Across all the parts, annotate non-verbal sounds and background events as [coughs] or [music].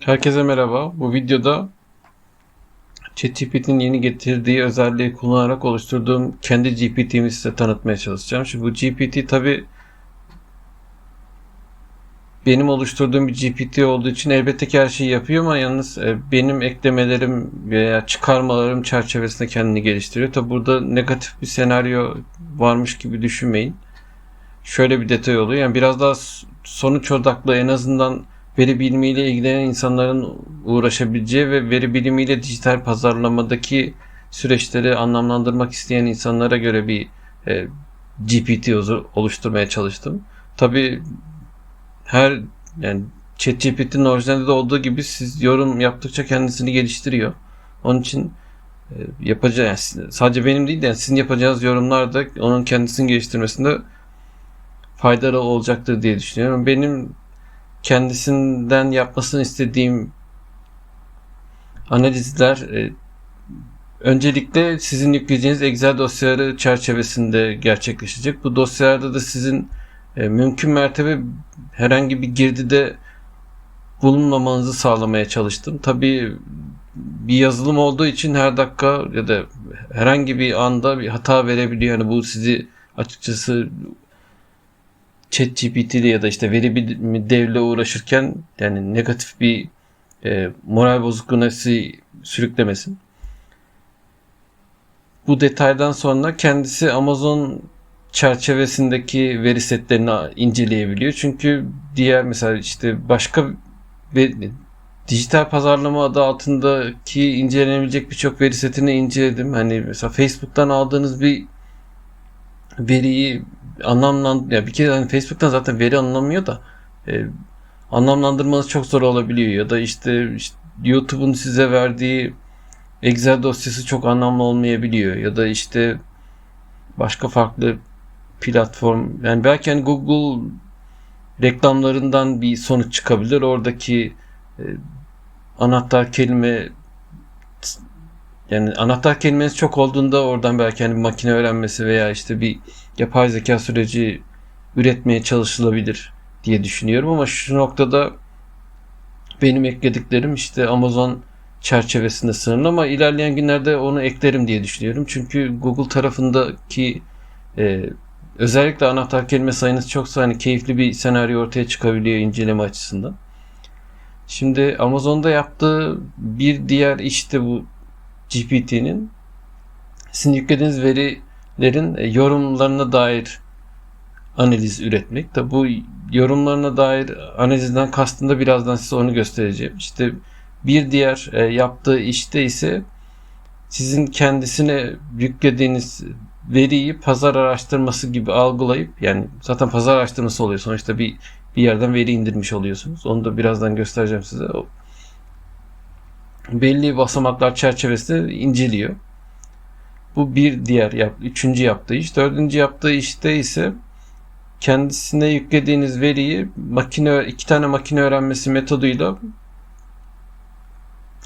Herkese merhaba. Bu videoda ChatGPT'nin yeni getirdiği özelliği kullanarak oluşturduğum kendi GPT'mi size tanıtmaya çalışacağım. Şimdi bu GPT tabi benim oluşturduğum bir GPT olduğu için elbette ki her şeyi yapıyor ama yalnız e, benim eklemelerim veya çıkarmalarım çerçevesinde kendini geliştiriyor. Tabi burada negatif bir senaryo varmış gibi düşünmeyin. Şöyle bir detay oluyor. Yani biraz daha sonuç odaklı en azından veri bilimiyle ilgilenen insanların uğraşabileceği ve veri bilimiyle dijital pazarlamadaki süreçleri anlamlandırmak isteyen insanlara göre bir e, GPT oluşturmaya çalıştım. Tabi her yani ChatGPT'nin orijinalde de olduğu gibi siz yorum yaptıkça kendisini geliştiriyor. Onun için e, yapacağı yani sadece benim değil de yani sizin yapacağınız yorumlar da onun kendisini geliştirmesinde faydalı olacaktır diye düşünüyorum. Benim kendisinden yapmasını istediğim analizler e, öncelikle sizin yükleyeceğiniz Excel dosyaları çerçevesinde gerçekleşecek. Bu dosyalarda da sizin e, mümkün mertebe herhangi bir girdide bulunmamanızı sağlamaya çalıştım. Tabii bir yazılım olduğu için her dakika ya da herhangi bir anda bir hata verebiliyor. Yani bu sizi açıkçası ChatGPT ile ya da işte veri bilimi devle uğraşırken yani negatif bir e, moral bozukluğuna sürüklemesin. Bu detaydan sonra kendisi Amazon çerçevesindeki veri setlerini inceleyebiliyor. Çünkü diğer mesela işte başka ve dijital pazarlama adı altındaki incelenebilecek birçok veri setini inceledim. Hani mesela Facebook'tan aldığınız bir veriyi anlamlan ya bir kere hani Facebook'tan zaten veri anlamıyor da e, anlamlandırmanız çok zor olabiliyor ya da işte, işte YouTube'un size verdiği Excel dosyası çok anlamlı olmayabiliyor ya da işte başka farklı platform yani belki hani Google reklamlarından bir sonuç çıkabilir. Oradaki e, anahtar kelime yani anahtar kelimeniz çok olduğunda oradan belki hani makine öğrenmesi veya işte bir yapay zeka süreci üretmeye çalışılabilir diye düşünüyorum ama şu noktada benim eklediklerim işte Amazon çerçevesinde sınırlı ama ilerleyen günlerde onu eklerim diye düşünüyorum. Çünkü Google tarafındaki e, özellikle anahtar kelime sayınız çoksa hani keyifli bir senaryo ortaya çıkabiliyor inceleme açısından. Şimdi Amazon'da yaptığı bir diğer işte bu GPT'nin sizin yüklediğiniz verilerin e, yorumlarına dair analiz üretmek. Tabi bu yorumlarına dair analizden kastında birazdan size onu göstereceğim. İşte bir diğer e, yaptığı işte ise sizin kendisine yüklediğiniz veriyi pazar araştırması gibi algılayıp yani zaten pazar araştırması oluyor sonuçta bir bir yerden veri indirmiş oluyorsunuz. Onu da birazdan göstereceğim size belli basamaklar çerçevesinde inceliyor. Bu bir diğer yap, üçüncü yaptığı iş. Dördüncü yaptığı işte ise kendisine yüklediğiniz veriyi makine iki tane makine öğrenmesi metoduyla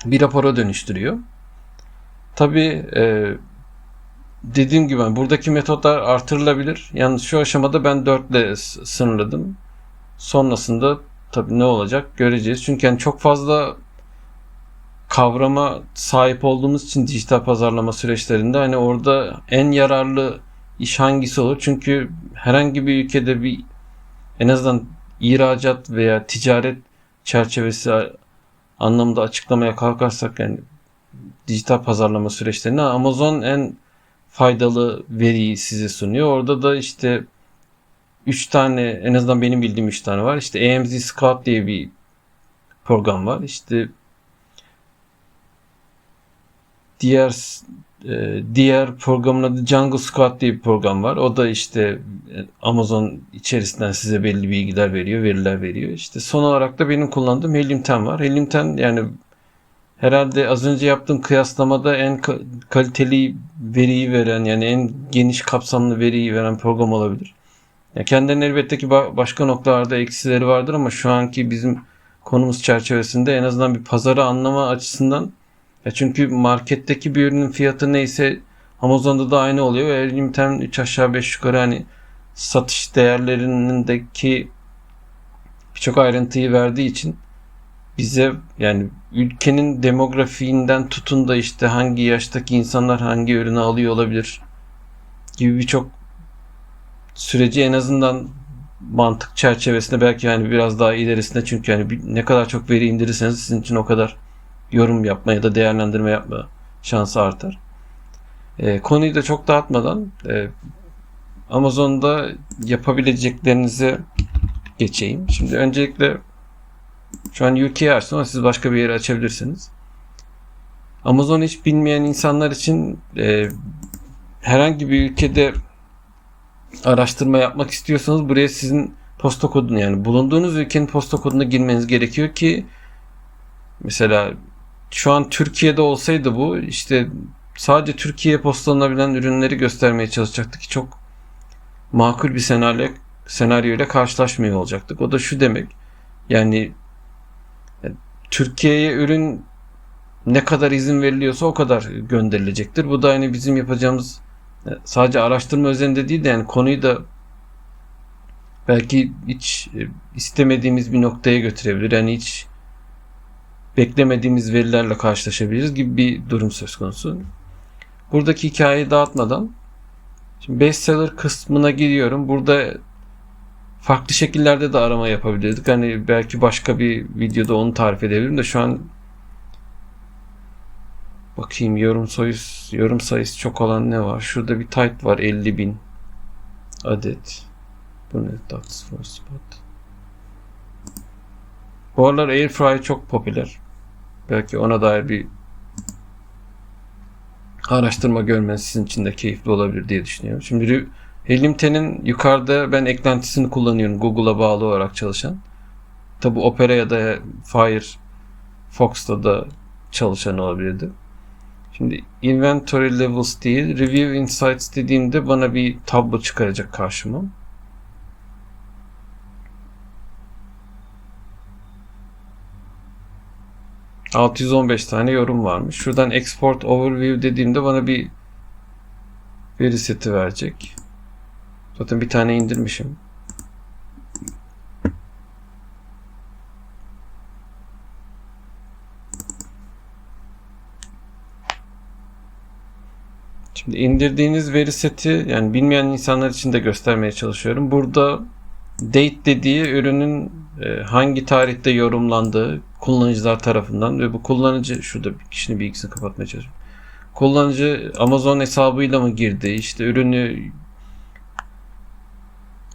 bir rapora dönüştürüyor. Tabi e, dediğim gibi buradaki metotlar artırılabilir. Yalnız şu aşamada ben 4 ile sınırladım. Sonrasında tabi ne olacak göreceğiz. Çünkü yani çok fazla kavrama sahip olduğumuz için dijital pazarlama süreçlerinde hani orada en yararlı iş hangisi olur? Çünkü herhangi bir ülkede bir en azından ihracat veya ticaret çerçevesi anlamında açıklamaya kalkarsak yani dijital pazarlama süreçlerinde Amazon en faydalı veriyi size sunuyor. Orada da işte 3 tane en azından benim bildiğim 3 tane var. İşte AMZ Scout diye bir program var. İşte diğer e, diğer programın adı Jungle Squad diye bir program var. O da işte e, Amazon içerisinden size belli bilgiler veriyor, veriler veriyor. İşte son olarak da benim kullandığım Helium 10 var. Helium 10 yani herhalde az önce yaptığım kıyaslamada en kaliteli veriyi veren yani en geniş kapsamlı veriyi veren program olabilir. Ya kendilerinin elbette ki başka noktalarda eksileri vardır ama şu anki bizim konumuz çerçevesinde en azından bir pazarı anlama açısından ya çünkü marketteki bir ürünün fiyatı neyse Amazon'da da aynı oluyor. Ve Elimten 3 aşağı 5 yukarı hani satış değerlerindeki birçok ayrıntıyı verdiği için bize yani ülkenin demografiğinden tutun da işte hangi yaştaki insanlar hangi ürünü alıyor olabilir gibi birçok süreci en azından mantık çerçevesinde belki yani biraz daha ilerisinde çünkü yani ne kadar çok veri indirirseniz sizin için o kadar yorum yapma ya da değerlendirme yapma şansı artar. E, konuyu da çok dağıtmadan e, Amazon'da yapabileceklerinize geçeyim. Şimdi öncelikle şu an UK'yi açtım ama siz başka bir yeri açabilirsiniz. Amazon hiç bilmeyen insanlar için e, herhangi bir ülkede araştırma yapmak istiyorsanız buraya sizin posta kodunu yani bulunduğunuz ülkenin posta koduna girmeniz gerekiyor ki mesela şu an Türkiye'de olsaydı bu işte sadece Türkiye'ye postalanabilen ürünleri göstermeye çalışacaktı ki çok makul bir senaryo senaryo ile karşılaşmıyor olacaktık. O da şu demek. Yani e, Türkiye'ye ürün ne kadar izin veriliyorsa o kadar gönderilecektir. Bu da hani bizim yapacağımız e, sadece araştırma özelinde değil de yani konuyu da belki hiç e, istemediğimiz bir noktaya götürebilir. Yani hiç beklemediğimiz verilerle karşılaşabiliriz gibi bir durum söz konusu. Buradaki hikayeyi dağıtmadan şimdi bestseller kısmına giriyorum. Burada farklı şekillerde de arama yapabilirdik. Hani belki başka bir videoda onu tarif edebilirim de şu an bakayım yorum sayısı yorum sayısı çok olan ne var? Şurada bir type var 50 bin adet. Bu ne? For spot. Bu aralar Airfryer çok popüler. Belki ona dair bir araştırma görmeniz sizin için de keyifli olabilir diye düşünüyorum. Şimdi Helium yukarıda ben eklentisini kullanıyorum. Google'a bağlı olarak çalışan. Tabi Opera ya da Firefox'ta da çalışan olabilirdi. Şimdi Inventory Levels değil, Review Insights dediğimde bana bir tablo çıkaracak karşıma. ...615 tane yorum varmış. Şuradan Export Overview dediğimde bana bir veri seti verecek. Zaten bir tane indirmişim. Şimdi indirdiğiniz veri seti yani bilmeyen insanlar için de göstermeye çalışıyorum. Burada date dediği ürünün e, hangi tarihte yorumlandığı kullanıcılar tarafından ve bu kullanıcı şurada bir kişinin bilgisini kapatmaya çalışıyorum. Kullanıcı Amazon hesabıyla mı girdi? İşte ürünü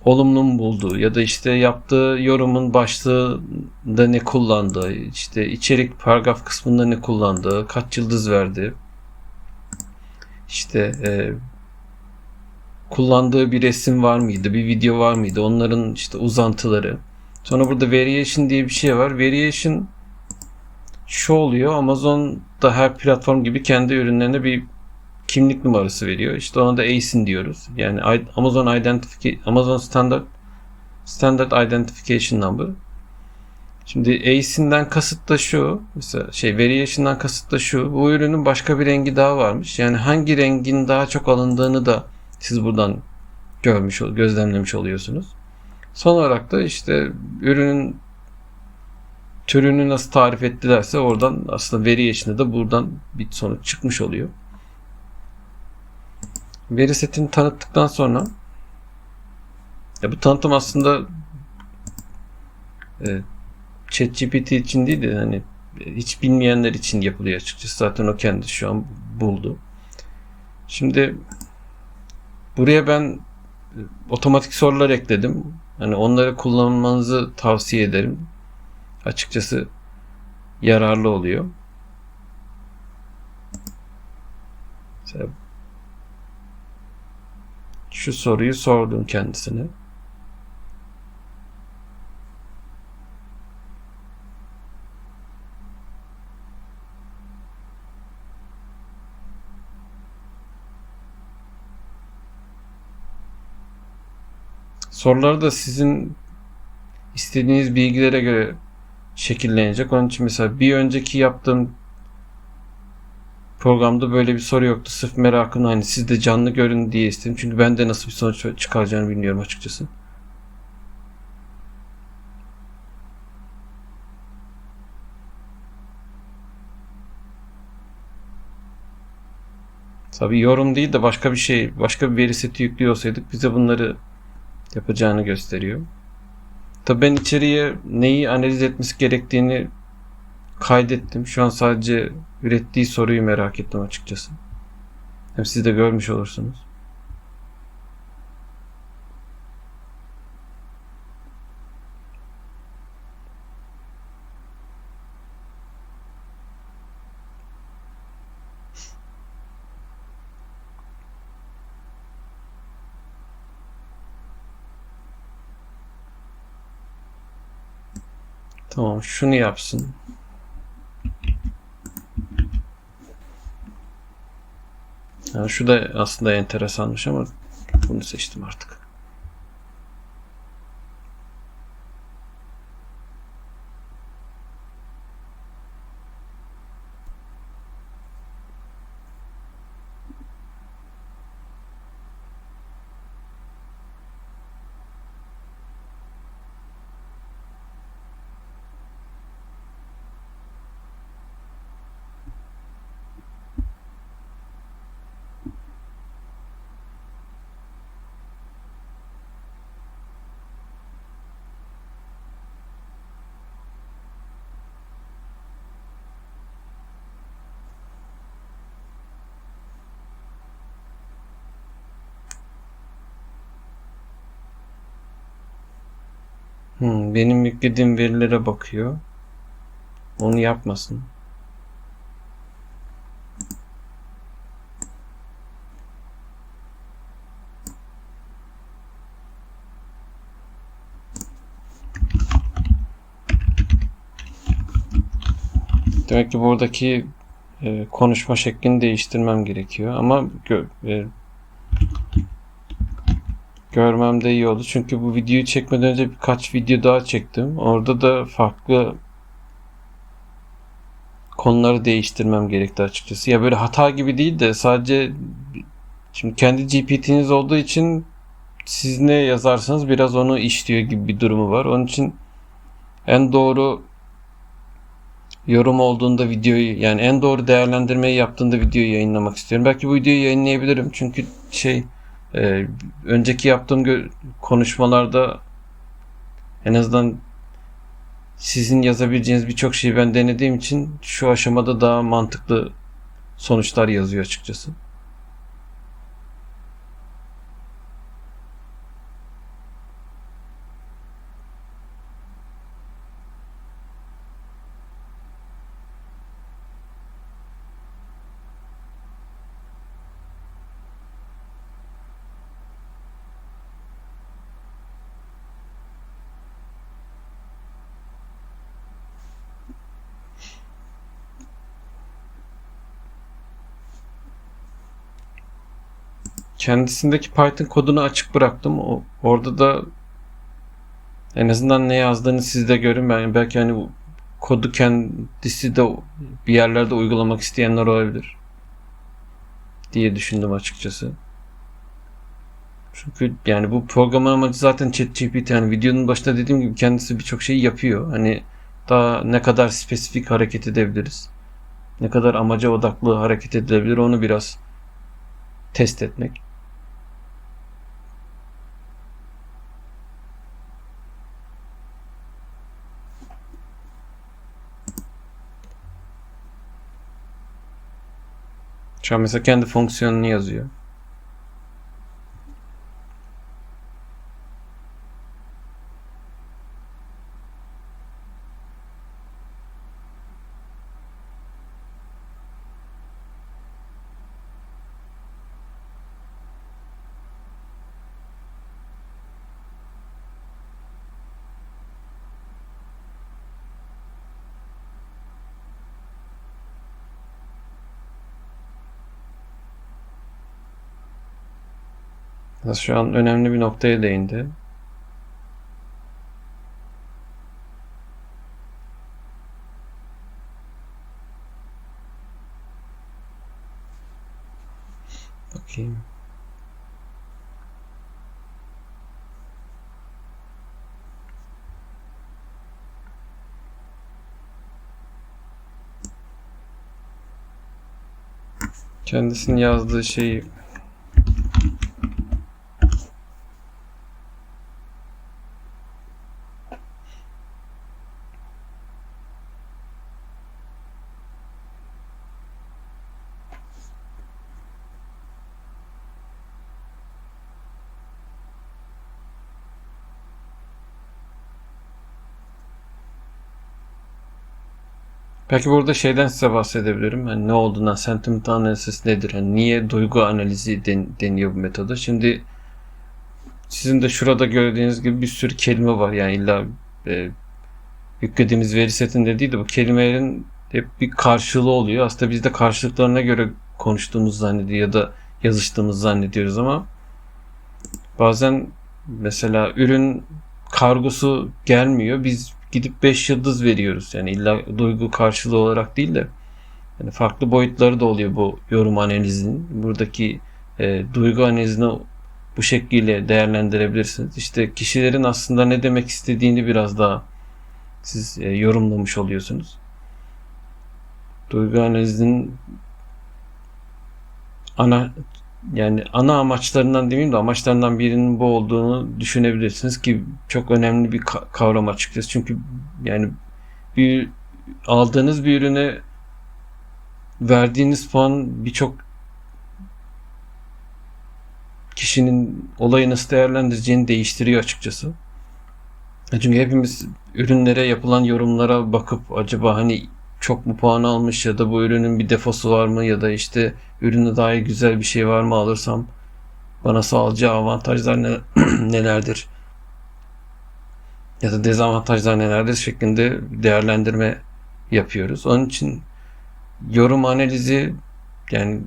olumlu mu buldu ya da işte yaptığı yorumun başlığında ne kullandı, işte içerik paragraf kısmında ne kullandı, kaç yıldız verdi, işte e, kullandığı bir resim var mıydı, bir video var mıydı, onların işte uzantıları. Sonra burada variation diye bir şey var. Variation şu oluyor. Amazon'da her platform gibi kendi ürünlerine bir kimlik numarası veriyor. İşte ona da ASIN diyoruz. Yani Amazon Identification Amazon Standard Standard Identification Number. Şimdi ASIN'den kasıt da şu. Mesela şey variation'dan kasıt da şu. Bu ürünün başka bir rengi daha varmış. Yani hangi rengin daha çok alındığını da siz buradan görmüş, gözlemlemiş oluyorsunuz. Son olarak da işte ürünün türünü nasıl tarif ettilerse oradan aslında variation'da da buradan bir sonuç çıkmış oluyor. Veri setini tanıttıktan sonra ya bu tanıtım aslında e, ChatGPT için değil de hani hiç bilmeyenler için yapılıyor açıkçası. Zaten o kendi şu an buldu. Şimdi buraya ben e, otomatik sorular ekledim. Hani onları kullanmanızı tavsiye ederim. Açıkçası yararlı oluyor. Mesela şu soruyu sordum kendisine. Soruları da sizin istediğiniz bilgilere göre şekillenecek. Onun için mesela bir önceki yaptığım programda böyle bir soru yoktu. Sırf merakım hani siz de canlı görün diye istedim. Çünkü ben de nasıl bir sonuç çıkaracağını bilmiyorum açıkçası. Tabi yorum değil de başka bir şey, başka bir veri seti yüklüyor olsaydık bize bunları yapacağını gösteriyor. Tabii ben içeriye neyi analiz etmesi gerektiğini kaydettim. Şu an sadece ürettiği soruyu merak ettim açıkçası. Hem siz de görmüş olursunuz. Şunu yapsın. Yani şu da aslında enteresanmış ama bunu seçtim artık. Hmm, benim yüklediğim verilere bakıyor. Onu yapmasın. Demek ki buradaki e, konuşma şeklini değiştirmem gerekiyor. Ama gö e, görmem de iyi oldu. Çünkü bu videoyu çekmeden önce birkaç video daha çektim. Orada da farklı konuları değiştirmem gerekti açıkçası. Ya böyle hata gibi değil de sadece şimdi kendi GPT'niz olduğu için siz ne yazarsanız biraz onu işliyor gibi bir durumu var. Onun için en doğru yorum olduğunda videoyu yani en doğru değerlendirmeyi yaptığında videoyu yayınlamak istiyorum. Belki bu videoyu yayınlayabilirim çünkü şey e, önceki yaptığım konuşmalarda en azından sizin yazabileceğiniz birçok şeyi ben denediğim için şu aşamada daha mantıklı sonuçlar yazıyor açıkçası. Kendisindeki Python kodunu açık bıraktım. O, orada da en azından ne yazdığını siz de görün. Ben belki hani kodu kendisi de bir yerlerde uygulamak isteyenler olabilir diye düşündüm açıkçası. Çünkü yani bu programın amacı zaten ChatGPT yani videonun başında dediğim gibi kendisi birçok şeyi yapıyor. Hani daha ne kadar spesifik hareket edebiliriz? Ne kadar amaca odaklı hareket edilebilir onu biraz test etmek. Şu an mesela kendi fonksiyonunu yazıyor. Şu an önemli bir noktaya değindi. Bakayım. Kendisinin yazdığı şeyi Belki burada şeyden size bahsedebilirim. Hani ne olduğundan, sentiment analysis nedir? Hani niye duygu analizi den, deniyor bu metoda? Şimdi sizin de şurada gördüğünüz gibi bir sürü kelime var. Yani illa e, yüklediğimiz veri setinde değil de bu kelimelerin hep bir karşılığı oluyor. Aslında biz de karşılıklarına göre konuştuğumuz zannediyor ya da yazıştığımız zannediyoruz ama bazen mesela ürün kargosu gelmiyor. Biz gidip 5 yıldız veriyoruz. Yani illa duygu karşılığı olarak değil de yani farklı boyutları da oluyor bu yorum analizinin. Buradaki e, duygu analizini bu şekilde değerlendirebilirsiniz. İşte kişilerin aslında ne demek istediğini biraz daha siz e, yorumlamış oluyorsunuz. Duygu analizinin ana yani ana amaçlarından demeyeyim de amaçlarından birinin bu olduğunu düşünebilirsiniz ki çok önemli bir kavram açıkçası. Çünkü yani bir aldığınız bir ürüne verdiğiniz puan birçok kişinin olayı nasıl değerlendireceğini değiştiriyor açıkçası. Çünkü hepimiz ürünlere yapılan yorumlara bakıp acaba hani çok mu puan almış ya da bu ürünün bir defosu var mı ya da işte ürüne dair güzel bir şey var mı alırsam bana sağlayacağı avantajlar ne, [clears throat] nelerdir ya da dezavantajlar nelerdir şeklinde değerlendirme yapıyoruz. Onun için yorum analizi yani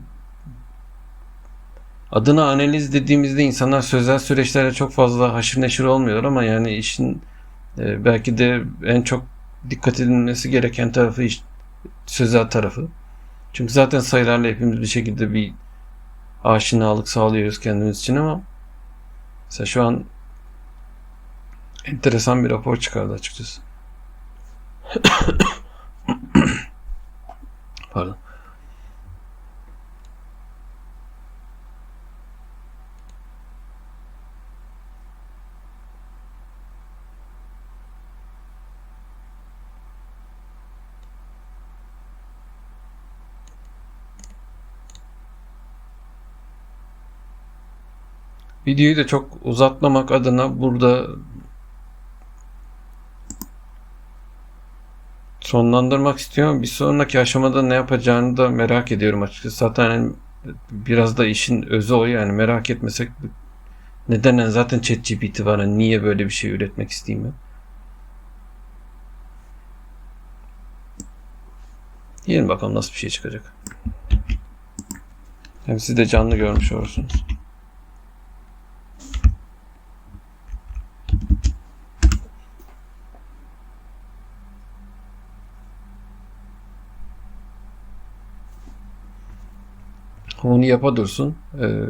adına analiz dediğimizde insanlar sözel süreçlere çok fazla haşır neşir olmuyor ama yani işin e, belki de en çok dikkat edilmesi gereken tarafı sözel tarafı. Çünkü zaten sayılarla hepimiz bir şekilde bir aşinalık sağlıyoruz kendimiz için ama mesela şu an enteresan bir rapor çıkardı açıkçası. [coughs] Pardon. Videoyu da çok uzatmamak adına burada sonlandırmak istiyorum. Bir sonraki aşamada ne yapacağını da merak ediyorum açıkçası. Zaten biraz da işin özü o yani merak etmesek neden zaten ChatGPT var. Yani niye böyle bir şey üretmek isteyeyim ben? Yiyelim bakalım nasıl bir şey çıkacak. Hem siz de canlı görmüş olursunuz. Onu yapa dursun. Ee,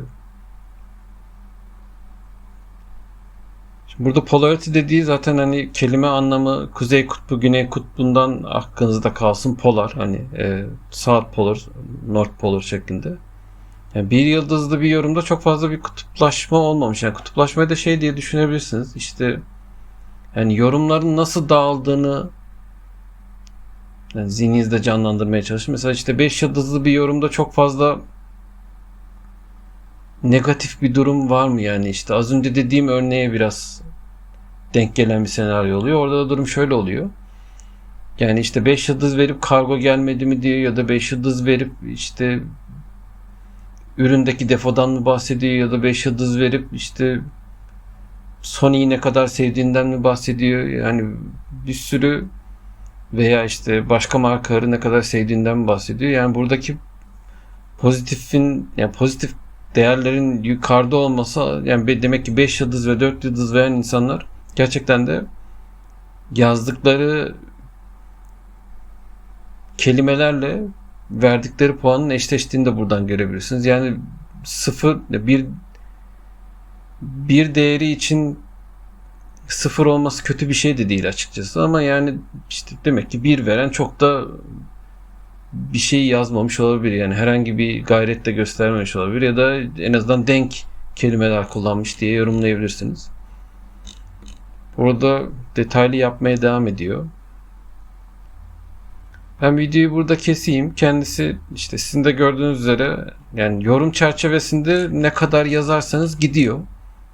şimdi burada polarity dediği zaten hani kelime anlamı kuzey kutbu güney kutbundan aklınızda kalsın polar hani e, saat polar north polar şeklinde. Yani bir yıldızlı bir yorumda çok fazla bir kutuplaşma olmamış. Yani kutuplaşmayı da şey diye düşünebilirsiniz. İşte yani yorumların nasıl dağıldığını yani zihninizde canlandırmaya çalışın. Mesela işte 5 yıldızlı bir yorumda çok fazla negatif bir durum var mı yani işte az önce dediğim örneğe biraz denk gelen bir senaryo oluyor. Orada da durum şöyle oluyor. Yani işte 5 yıldız verip kargo gelmedi mi diyor ya da 5 yıldız verip işte üründeki defodan mı bahsediyor ya da 5 yıldız verip işte Sony'yi ne kadar sevdiğinden mi bahsediyor? Yani bir sürü veya işte başka markaları ne kadar sevdiğinden mi bahsediyor? Yani buradaki pozitifin yani pozitif değerlerin yukarıda olması yani demek ki 5 yıldız ve 4 yıldız veren insanlar gerçekten de yazdıkları kelimelerle verdikleri puanın eşleştiğini de buradan görebilirsiniz. Yani sıfır bir bir değeri için sıfır olması kötü bir şey de değil açıkçası ama yani işte demek ki bir veren çok da bir şey yazmamış olabilir. Yani herhangi bir gayret de göstermemiş olabilir ya da en azından denk kelimeler kullanmış diye yorumlayabilirsiniz. Burada detaylı yapmaya devam ediyor. Ben videoyu burada keseyim. Kendisi işte sizin de gördüğünüz üzere yani yorum çerçevesinde ne kadar yazarsanız gidiyor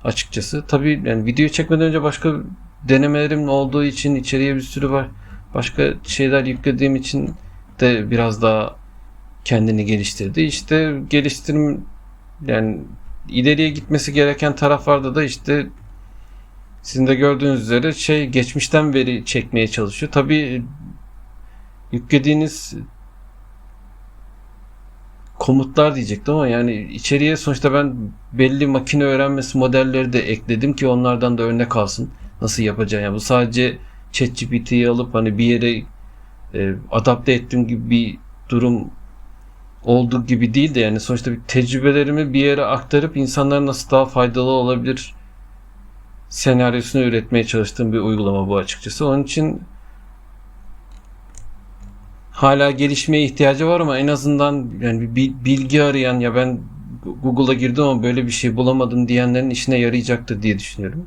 açıkçası. Tabii yani videoyu çekmeden önce başka denemelerim olduğu için içeriye bir sürü var. Başka şeyler yüklediğim için de biraz daha kendini geliştirdi. İşte geliştirim yani ileriye gitmesi gereken taraflarda da işte sizin de gördüğünüz üzere şey geçmişten veri çekmeye çalışıyor. Tabii yüklediğiniz komutlar diyecektim ama yani içeriye sonuçta ben belli makine öğrenmesi modelleri de ekledim ki onlardan da örnek alsın. Nasıl yapacağım? Yani bu sadece ChatGPT'yi alıp hani bir yere e, adapte ettiğim gibi bir durum olduğu gibi değil de yani sonuçta bir tecrübelerimi bir yere aktarıp insanlara nasıl daha faydalı olabilir senaryosunu üretmeye çalıştığım bir uygulama bu açıkçası. Onun için hala gelişmeye ihtiyacı var ama en azından yani bir bilgi arayan ya ben Google'a girdim ama böyle bir şey bulamadım diyenlerin işine yarayacaktır diye düşünüyorum.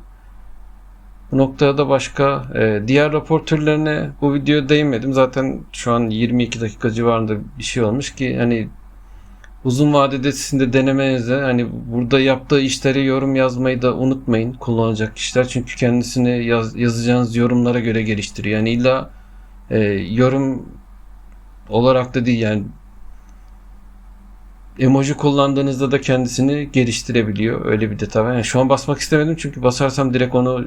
Bu noktada da başka e, diğer rapor türlerine bu videoya değinmedim. Zaten şu an 22 dakika civarında bir şey olmuş ki hani uzun vadede sizin de denemenize hani burada yaptığı işlere yorum yazmayı da unutmayın kullanacak kişiler. Çünkü kendisini yaz, yazacağınız yorumlara göre geliştiriyor. Yani illa e, yorum olarak da değil yani emoji kullandığınızda da kendisini geliştirebiliyor. Öyle bir detay var. Yani şu an basmak istemedim çünkü basarsam direkt onu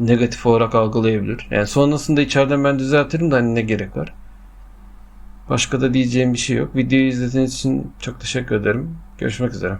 negatif olarak algılayabilir. Yani sonrasında içeriden ben düzeltirim de hani ne gerek var. Başka da diyeceğim bir şey yok. Videoyu izlediğiniz için çok teşekkür ederim. Görüşmek üzere.